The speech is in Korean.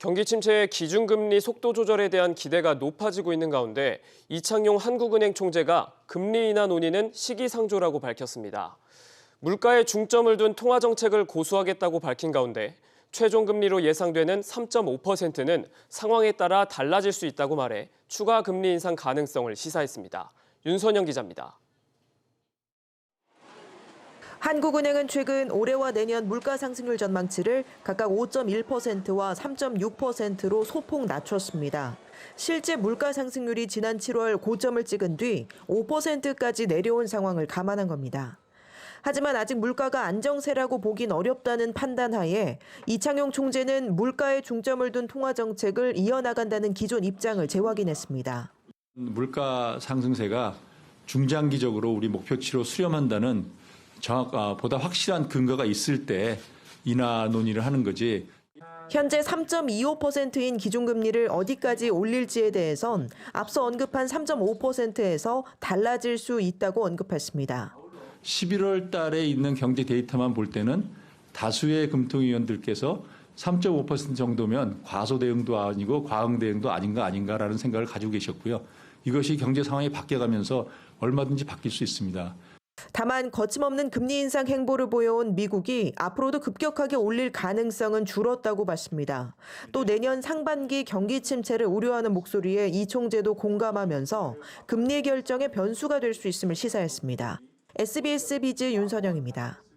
경기 침체의 기준금리 속도 조절에 대한 기대가 높아지고 있는 가운데 이창용 한국은행 총재가 금리 인하 논의는 시기상조라고 밝혔습니다. 물가에 중점을 둔 통화 정책을 고수하겠다고 밝힌 가운데 최종 금리로 예상되는 3.5%는 상황에 따라 달라질 수 있다고 말해 추가 금리 인상 가능성을 시사했습니다. 윤선영 기자입니다. 한국은행은 최근 올해와 내년 물가 상승률 전망치를 각각 5.1%와 3.6%로 소폭 낮췄습니다. 실제 물가 상승률이 지난 7월 고점을 찍은 뒤 5%까지 내려온 상황을 감안한 겁니다. 하지만 아직 물가가 안정세라고 보긴 어렵다는 판단하에 이창용 총재는 물가에 중점을 둔 통화 정책을 이어나간다는 기존 입장을 재확인했습니다. 물가 상승세가 중장기적으로 우리 목표치로 수렴한다는 정확, 아, 보다 확실한 근거가 있을 때 인하 논의를 하는 거지. 현재 3.25%인 기준금리를 어디까지 올릴지에 대해선 앞서 언급한 3.5%에서 달라질 수 있다고 언급했습니다. 11월 달에 있는 경제 데이터만 볼 때는 다수의 금통위원들께서 3.5% 정도면 과소 대응도 아니고 과응 대응도 아닌가 아닌가라는 생각을 가지고 계셨고요. 이것이 경제 상황이 바뀌어가면서 얼마든지 바뀔 수 있습니다. 다만 거침없는 금리 인상 행보를 보여온 미국이 앞으로도 급격하게 올릴 가능성은 줄었다고 봤습니다. 또 내년 상반기 경기 침체를 우려하는 목소리에 이 총재도 공감하면서 금리 결정의 변수가 될 수 있음을 시사했습니다. SBS 비즈 윤선영입니다.